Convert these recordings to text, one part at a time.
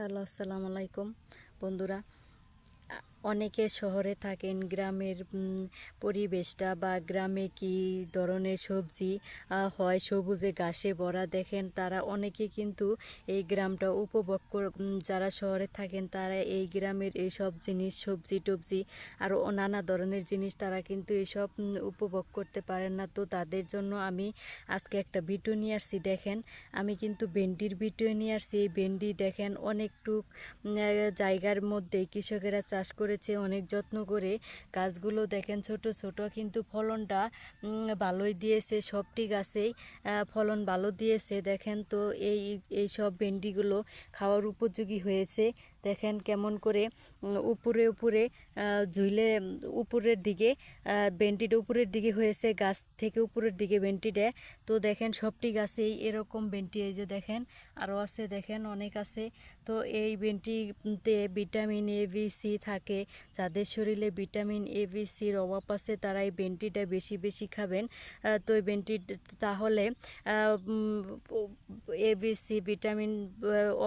Hello আসসালামু আলাইকুম। বন্ধুরা অনেকে শহরে থাকেন, গ্রামের পরিবেশটা বা গ্রামে কি ধরনের সবজি হয় সবুজে ঘাসে ভরা, দেখেন তারা অনেকে কিন্তু এই গ্রামটা উপভোগ কর- যারা শহরে থাকেন তারা এই গ্রামের এই সব জিনিস, সবজি টবজি আরও নানা ধরনের জিনিস তারা কিন্তু এইসব উপভোগ করতে পারেন না। তো তাদের জন্য আমি আজকে একটা ভিডিও নিয়ে আসছি, দেখেন। আমি কিন্তু ভেন্ডির ভিডিও নিয়ে আসছি। এই ভেন্ডি দেখেন অনেকটুক জায়গার মধ্যে কৃষকেরা চাষ করেছে, অনেক যত্ন করে। গাছগুলো দেখেন ছোট ছোট, কিন্তু ফলনটা ভালোই দিয়েছে সবটি গাছেই ফলন ভালো দিয়েছে, দেখেন তো, এই এই সব ভেন্ডিগুলো খাওয়ার উপযোগী হয়েছে। দেখেন কেমন করে উপরে উপরে ঝুলে উপরের দিকে ভেন্ডিটা উপরের দিকে হয়েছে, গাছ থেকে উপরের দিকে ভেন্ডিটা তো দেখেন সবটি গাছেই এরকম ভেন্টি এই যে দেখেন আরও আছে দেখেন, অনেক আছে। তো এই ভেন্টিতে ভিটামিন এ, বি, সি থাকে। যাদের শরীরে ভিটামিন এ, বি সির অভাব আছে, তারা এই ভেন্টিটা বেশি বেশি খাবেন। তো এই ভেন্টি তাহলে এ, বি, সি ভিটামিন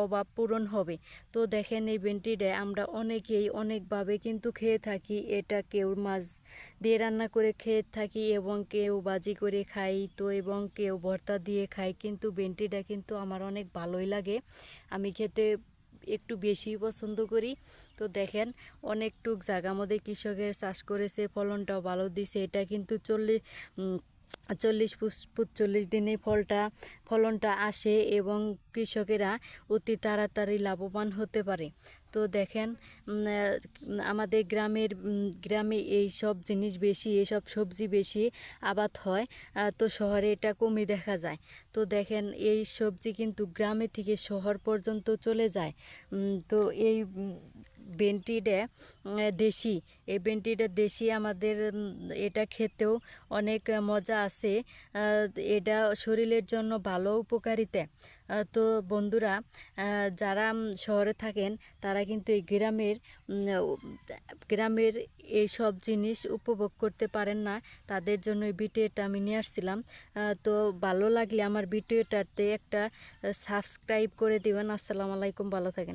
অভাব পূরণ হবে। তো দেখেন এই ভেন্টিটা আমরা অনেকেই অনেকভাবে কিন্তু খেয়ে থাকি, এটা কেউ মাছ দিয়ে রান্না করে খেয়ে থাকি এবং কেউ বাজি করে খাই তো, এবং কেউ ভর্তা দিয়ে খাই, কিন্তু ভেন্টিটা কিন্তু আমার অনেক ভালোই লাগে। আমি খেতে একটু বেশি পছন্দ করি। তো দেখেন, অনেকটুক জায়গা মধ্যে কৃষকের চাষ করেছে, ফলনটাও ভালো দিছে, এটা কিন্তু চল্লিশ চল্লিশ চল্লিশ দিনে ফলটা, ফলনটা আসে এবং কৃষকেরা অতি তাড়াতাড়ি লাভবান হতে পারে। তো দেখেন আমাদের গ্রামের গ্রামে এই সব জিনিস বেশি এইসব সবজি বেশি আবাদ হয় তো শহরে এটা কমই দেখা যায়। তো দেখেন, এই সবজি কিন্তু গ্রামে থেকে শহর পর্যন্ত চলে যায়। তো এই বেন্টিটা দেশি। এই বেন্টিটা দেশি আমাদের এটা খেতেও অনেক মজা আছে। এটা শরীরের জন্য ভালো উপকারিতা। তো বন্ধুরা যারা শহরে থাকেন, তারা কিন্তু এই গ্রামের গ্রামের এই সব জিনিস উপভোগ করতে পারেন না। তাদের জন্য এই ভিডিওটা আমি নিয়ে আসছিলাম। তো ভালো লাগলে আমার ভিডিওটাতে একটা সাবস্ক্রাইব করে দেবেন। আসসালামু আলাইকুম, ভালো থাকেন।